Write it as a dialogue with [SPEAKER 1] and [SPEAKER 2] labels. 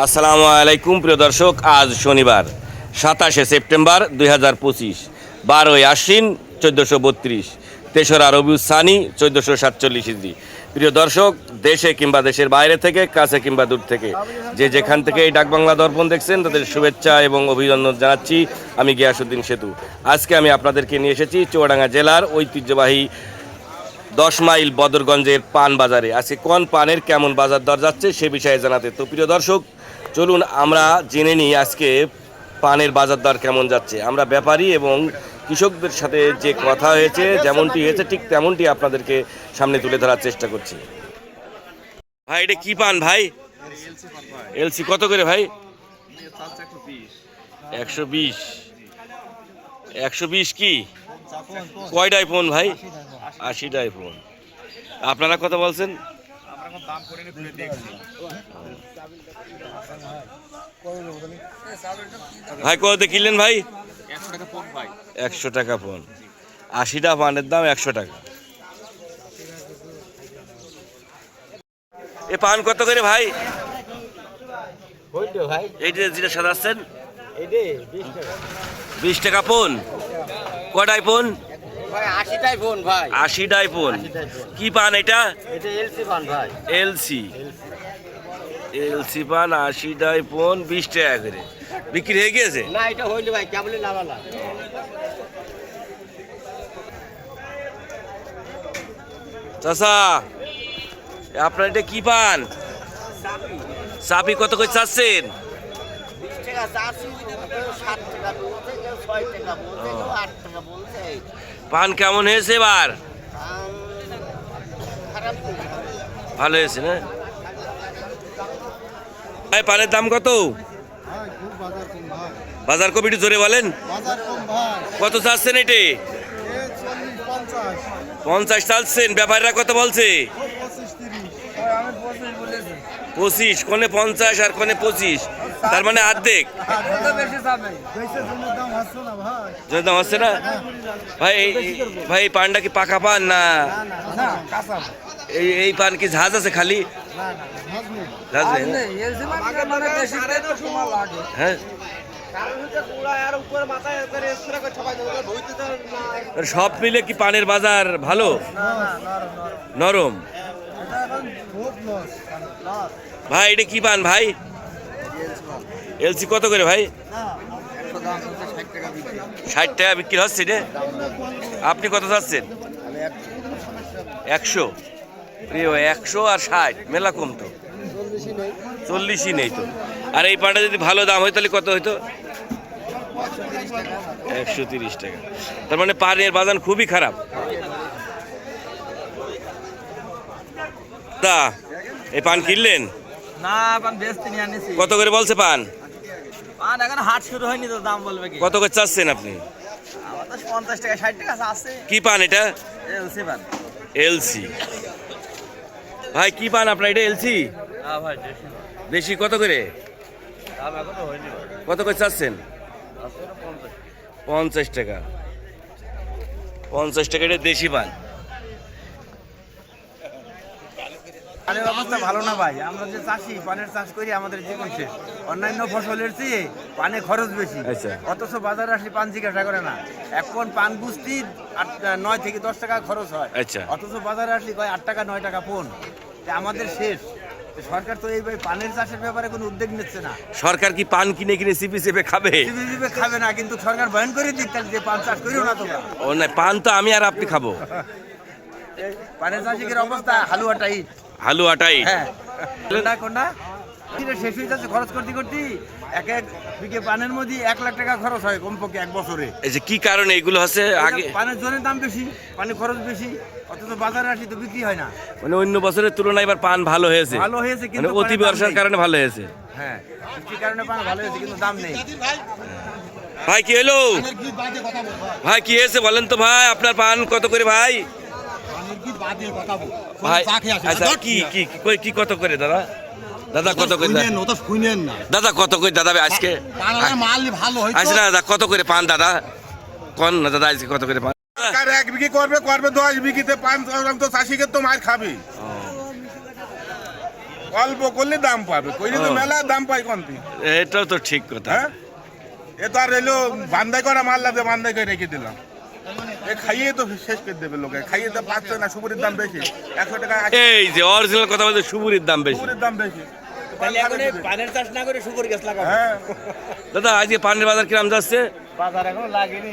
[SPEAKER 1] আসসালামু আলাইকুম, প্রিয় দর্শক, আজ শনিবার, সাতাশে সেপ্টেম্বর দুই হাজার পঁচিশ, বারোই আশ্বিন চোদ্দোশো বত্রিশ, তেসরা রবিউ সানি চোদ্দোশো সাতচল্লিশ ইসি প্রিয় দর্শক, দেশে কিংবা দেশের বাইরে থেকে, কাছে কিংবা দূর থেকে, যে যেখান থেকে এই ডাকবাংলা দর্পণ দেখছেন, তাদের শুভেচ্ছা এবং অভিনন্দন জানাচ্ছি। আমি গিয়াসুদ্দিন সেতু। আজকে আমি আপনাদেরকে নিয়ে এসেছি চুয়াডাঙ্গা জেলার ঐতিহ্যবাহী দশ মাইল বদরগঞ্জের পান বাজারে। আজকে কোন পানের কেমন বাজার দর যাচ্ছে সে বিষয়ে জানাতে। তো প্রিয় দর্শক, চলুন আমরা জেনে নিই আজকে পানের বাজার দর কেমন যাচ্ছে। আমরা ব্যাপারী এবং কৃষকদের সাথে যে কথা হয়েছে, যেমনটি হয়েছে, ঠিক তেমনটি আপনাদেরকে সামনে তুলে ধরার চেষ্টা করছি। ভাই, এটা কি পান ভাই? এলসি কত করে ভাই? একশো বিশ। একশো বিশ কি? কয়টাই ফোন ভাই? আশিটাই ফোন। আপনারা কথা বলছেন? ভাই কত কিনলেন ভাই? একশো টাকা ফোন আশিটা পানের দাম একশো টাকা। এ পান কত করে ভাই?
[SPEAKER 2] ভাই?
[SPEAKER 1] এইটা যেটা সাজাচ্ছেন?
[SPEAKER 2] বিশ টাকা।
[SPEAKER 1] বিশ টাকা ফোন। কটাই ফোন?
[SPEAKER 2] আশিটাই ফোন
[SPEAKER 1] কি পান এটা?
[SPEAKER 2] এলসি
[SPEAKER 1] এলসি পান আশিটাই ফোন বিশ টাকা করে। বিক্রি হয়ে গিয়েছে?
[SPEAKER 2] না এটা হইলে ভাই নামালা
[SPEAKER 1] চাষা আপনার এটা কি পান? চাপি কত করে চাচ্ছেন?
[SPEAKER 2] টাকা
[SPEAKER 1] পান কেমন হয়েছে এবার। ভালো হয়েছে না? ভাই পানের দাম কত?
[SPEAKER 3] বাজার কম
[SPEAKER 1] বাজার কমিটি জোরে বলেন। কত চাচ্ছেন এটি?
[SPEAKER 3] পঞ্চাশ।
[SPEAKER 1] পঞ্চাশ চাচ্ছেন। ব্যাপারীরা কত বলছে।
[SPEAKER 3] পঁচিশ
[SPEAKER 1] কোনে পঞ্চাশ আর কোনে পঁচিশ। তার মানে অর্ধেক।
[SPEAKER 3] দাম হচ্ছে না? ভাই
[SPEAKER 1] ভাই পানটা কি পাকা পান না? এই এই পান কি ঝাঁজ আছে খালি? হ্যাঁ। সব মিলে কি পানের বাজার ভালো?
[SPEAKER 3] নরম।
[SPEAKER 1] ভাই, এটা কি পান ভাই? এলসি কত করে ভাই?
[SPEAKER 3] ষাট টাকা বিক্রি
[SPEAKER 1] হচ্ছে এটা? আপনি কত চাচ্ছেন? একশো। একশো আর ষাট, মেলা কম তো।
[SPEAKER 3] চল্লিশই নেই
[SPEAKER 1] তো। আর এই পানটা যদি ভালো দাম হয়, তাহলে কত হইতো?
[SPEAKER 3] একশো তিরিশ টাকা।
[SPEAKER 1] তার মানে পানের বাজার খুবই খারাপ। তা এই পান কিনলেন?
[SPEAKER 4] না পান বেচতে নিয়ে আনিছি।
[SPEAKER 1] কত করে বলছে পান?
[SPEAKER 4] পান এখন হাট শুরু হয়নি তো দাম বলবে কি?
[SPEAKER 1] কত করে চাচ্ছেন আপনি?
[SPEAKER 4] পঞ্চাশ টাকা ষাট টাকা আছে।
[SPEAKER 1] কি পান এটা?
[SPEAKER 4] এলসি পান।
[SPEAKER 1] এলসি। ভাই কি পান আপনার এটা এলসি?
[SPEAKER 4] ভাই দেশি
[SPEAKER 1] কত করে?
[SPEAKER 4] দাম এখনও হয়নি
[SPEAKER 1] কত করে চাচ্ছেন?
[SPEAKER 4] পঞ্চাশ
[SPEAKER 1] টাকা। পঞ্চাশ টাকা এটা দেশি পান।
[SPEAKER 5] পানের অবস্থা ভালো না ভাই। আমরা যে চাষি পানের চাষ করি আমাদের জীবন শেষ। অন্যান্য ফসলের চেয়ে পানে খরচ বেশি।
[SPEAKER 1] আচ্ছা।
[SPEAKER 5] অথচ বাজারে আসলে পান জিজ্ঞাসা করে না। এখন পান বুঝতি নয় থেকে দশ টাকা খরচ হয়।
[SPEAKER 1] আচ্ছা।
[SPEAKER 5] অথচ বাজারে আসলে কয় আট টাকা নয় টাকা পন তা আমাদের শেষ। সরকার তো এই পানের চাষের ব্যাপারে কোনো উদ্যোগ নিচ্ছে না।
[SPEAKER 1] সরকার কি পান কিনে কিনে সিপি চেপে খাবে?
[SPEAKER 5] চিপে খাবে না কিন্তু সরকার বয়ন করে দিক যে পান চাষ করিও না তোমরা।
[SPEAKER 1] ও না পান তো আমি আর আপনি খাব।
[SPEAKER 5] পানের চাষিকের অবস্থা হালুয়াটাই
[SPEAKER 1] হালুয়াটাই
[SPEAKER 5] হ্যাঁ। কোনটা কোনটা? শেষ হয়ে যাচ্ছে খরচ করতে করতে। এক এক বিঘে পানের মধ্যে এক লাখ টাকা খরচ হয় কমপক্ষে এক বছরে।
[SPEAKER 1] এই যে কি কারণে এগুলো হচ্ছে আগে
[SPEAKER 5] পানের জনের দাম বেশি পানি খরচ বেশি অথচ বাজারে আসি তো বিক্রি হয় না।
[SPEAKER 1] মানে অন্য বছরের তুলনায় এবার পান ভালো হয়েছে।
[SPEAKER 5] ভালো হয়েছে
[SPEAKER 1] মানে
[SPEAKER 5] কিন্তু
[SPEAKER 1] অতি
[SPEAKER 5] পানের
[SPEAKER 1] বর্ষার কারণে ভালো হয়েছে।
[SPEAKER 5] হ্যাঁ বৃষ্টির কারণে পান ভালো হয়েছে কিন্তু দাম নেই।
[SPEAKER 1] ভাই কি হলো?
[SPEAKER 3] ভাই
[SPEAKER 1] কি হয়েছে বলেন তো ভাই আপনার পান কত করে ভাই? ভাই
[SPEAKER 3] চা খেয়ে
[SPEAKER 1] আচ্ছা কি কি? কি- কি কত করে দাদা? দাদা কত করে দাদা? কত করে দাদা আজকে? আচ্ছা দাদা কত করে পান দাদা? কোন না দাদা আজকে কত করে পান?
[SPEAKER 6] এক বিঘি করবে করবে দশ বিঘিতে শতাংশ চাষিকে তো মার খাবে। অল্প করলে দাম পাবে কইলে তো মেলা দাম পাই কোনটি
[SPEAKER 1] এটাও তো ঠিক কথা।
[SPEAKER 6] হ্যাঁ? এ তো আর এলো বান্ধাই করা মাল লাগবে বান্ধাই করে রেখে দিলাম। এ খাইয়ে তো শেষ করে দেবে লোকে। খাইয়ে তো পাচ্ছে না সুপুরির দাম বেশি। একশো টাকা
[SPEAKER 1] এই যে অরিজিনাল কথা বলতে সুপুরির দাম বেশি।
[SPEAKER 6] সুপুরির দাম বেশি।
[SPEAKER 5] তাহলে এখন এই পানের চাষ না করে শুকর গাছ লাগাবো।
[SPEAKER 6] হ্যাঁ।
[SPEAKER 1] দাদা আজকে পানের বাজার কিরাম যাচ্ছে?
[SPEAKER 5] বাজার এখন লাগেনি